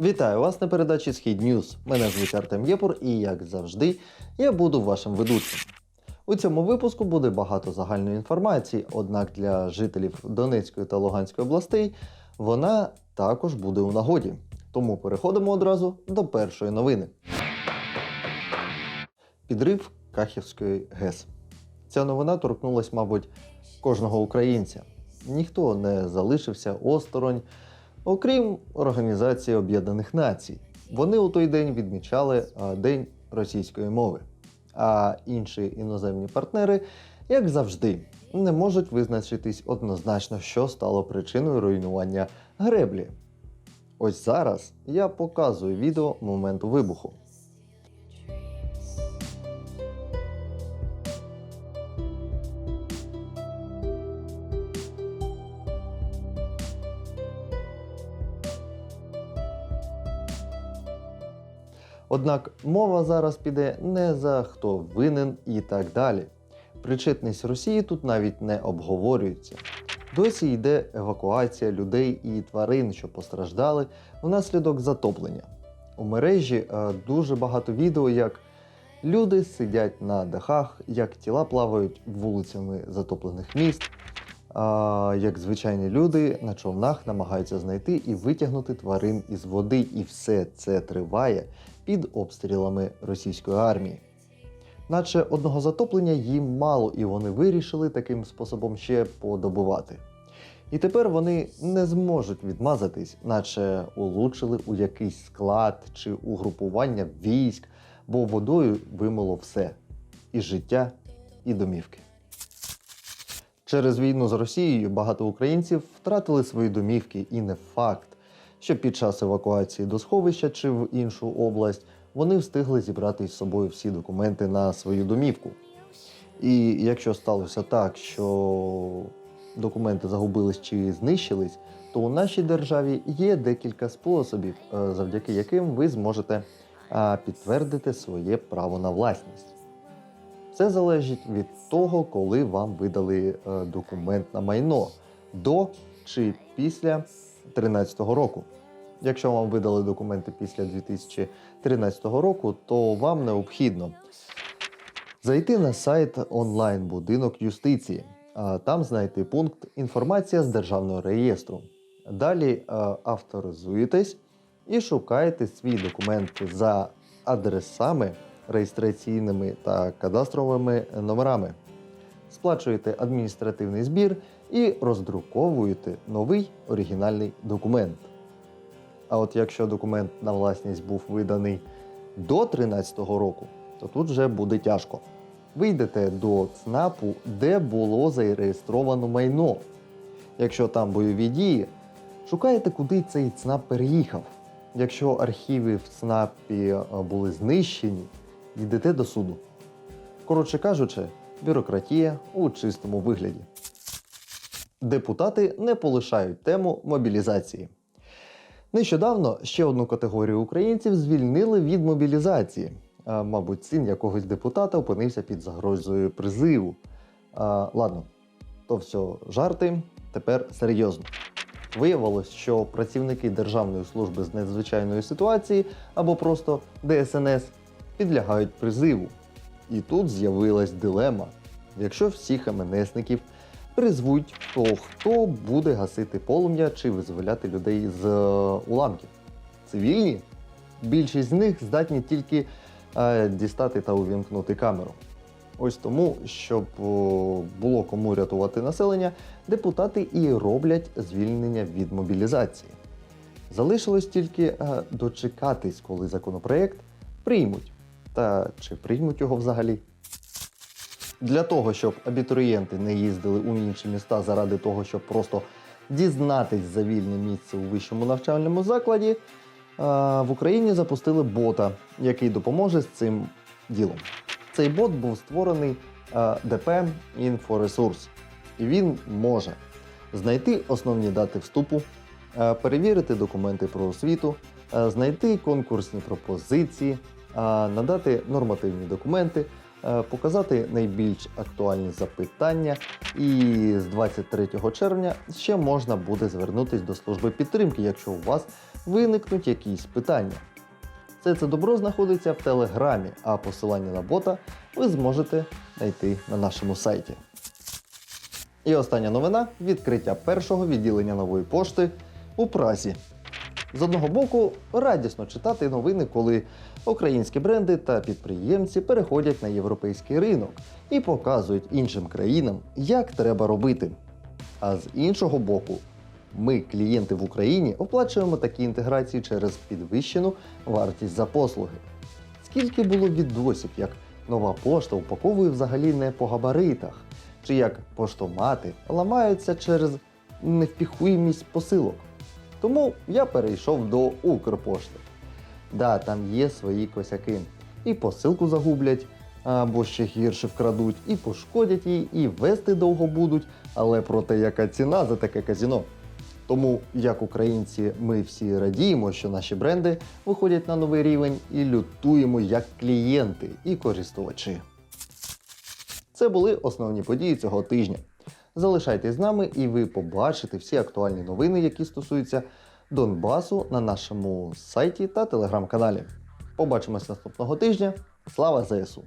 Вітаю вас на передачі Схід Ньюз. Мене звуть Артем Єпур, і як завжди, я буду вашим ведучим. У цьому випуску буде багато загальної інформації, однак для жителів Донецької та Луганської областей вона також буде у нагоді. Тому переходимо одразу до першої новини. Підрив Кахівської ГЕС. Ця новина торкнулась, мабуть, кожного українця. Ніхто не залишився осторонь, окрім Організації Об'єднаних Націй. Вони у той день відмічали День російської мови. А інші іноземні партнери, як завжди, не можуть визначитись однозначно, що стало причиною руйнування греблі. Ось зараз я показую відео моменту вибуху. Однак мова зараз піде не за хто винен і так далі. Причетність Росії тут навіть не обговорюється. Досі йде евакуація людей і тварин, що постраждали внаслідок затоплення. У мережі е, дуже багато відео, як люди сидять на дахах, як тіла плавають вулицями затоплених міст, як звичайні люди на човнах намагаються знайти і витягнути тварин із води, і все це триває під обстрілами російської армії. Наче одного затоплення їм мало, і вони вирішили таким способом ще подобувати. І тепер вони не зможуть відмазатись, наче улучшили у якийсь склад чи угрупування військ, бо водою вимило все і життя, і домівки. Через війну з Росією багато українців втратили свої домівки, і не факт, що під час евакуації до сховища чи в іншу область вони встигли зібрати з собою всі документи на свою домівку. І якщо сталося так, що документи загубились чи знищились, то у нашій державі є декілька способів, е, завдяки яким ви зможете підтвердити своє право на власність. Це залежить від того, коли вам видали е, документ на майно до чи після 2013 року. Якщо вам видали документи після 2013 року, то вам необхідно зайти на сайт онлайн-будинок юстиції, а там знайти пункт Інформація з державного реєстру. Далі авторизуєтесь і шукаєте свій документ за адресами, реєстраційними та кадастровими номерами. Сплачуєте адміністративний збір і роздруковуєте новий оригінальний документ. А от якщо документ на власність був виданий до 2013 року, то тут вже буде тяжко. Вийдете до ЦНАПу, де було зареєстровано майно. Якщо там бойові дії, шукаєте, куди цей ЦНАП переїхав. Якщо архіви в ЦНАПі е, були знищені, йдете до суду. Коротше кажучи, бюрократія у чистому вигляді. Депутати не полишають тему мобілізації. Нещодавно ще одну категорію українців звільнили від мобілізації. А, мабуть, син якогось депутата опинився під загрозою призиву. А, ладно, то все жарти, тепер серйозно. Виявилось, що працівники Державної служби з надзвичайної ситуації або просто ДСНС підлягають призиву. І тут з'явилась дилема. Якщо всіх МНСників призвуть, то хто буде гасити полум'я чи визволяти людей з е, уламків? Цивільні? Більшість з них здатні тільки е, дістати та увімкнути камеру. Ось тому, щоб було кому рятувати населення, депутати і роблять звільнення від мобілізації. Залишилось тільки е, дочекатись, коли законопроект приймуть. Та чи приймуть його взагалі? Для того, щоб абітурієнти не їздили у інші міста заради того, щоб просто дізнатись за вільне місце у вищому навчальному закладі, е, в Україні запустили бота, який допоможе з цим ділом. Цей бот був створений е, ДП «Інфоресурс», і він може знайти основні дати вступу, е, перевірити документи про освіту, знайти конкурсні пропозиції, надати нормативні документи, е, показати найбільш актуальні запитання. І з 23 червня ще можна буде звернутися до служби підтримки, якщо у вас виникнуть якісь питання. Все це добро знаходиться в Телеграмі, а посилання на бота ви зможете знайти на нашому сайті. І остання новина відкриття першого відділення нової пошти у Празі. З одного боку, радісно читати новини, коли українські бренди та підприємці переходять на європейський ринок і показують іншим країнам, як треба робити. А з іншого боку, ми, клієнти в Україні, оплачуємо такі інтеграції через підвищену вартість за послуги. Скільки було відосів, як нова пошта упаковує взагалі не по габаритах, чи як поштомати ламаються через невпіхуємість посилок. Тому я перейшов до Укрпошти. Да, там є свої косяки. І посилку загублять, або ще гірше вкрадуть, і пошкодять її, і вести довго будуть. Але проте яка ціна за таке казіно? Тому, як українці, ми всі радіємо, що наші бренди виходять на новий рівень і лютуємо як клієнти і користувачі. Це були основні події цього тижня. Залишайтесь з нами, і ви побачите всі актуальні новини, які стосуються Донбасу на нашому сайті та телеграм-каналі. Побачимось наступного тижня. Слава ЗСУ!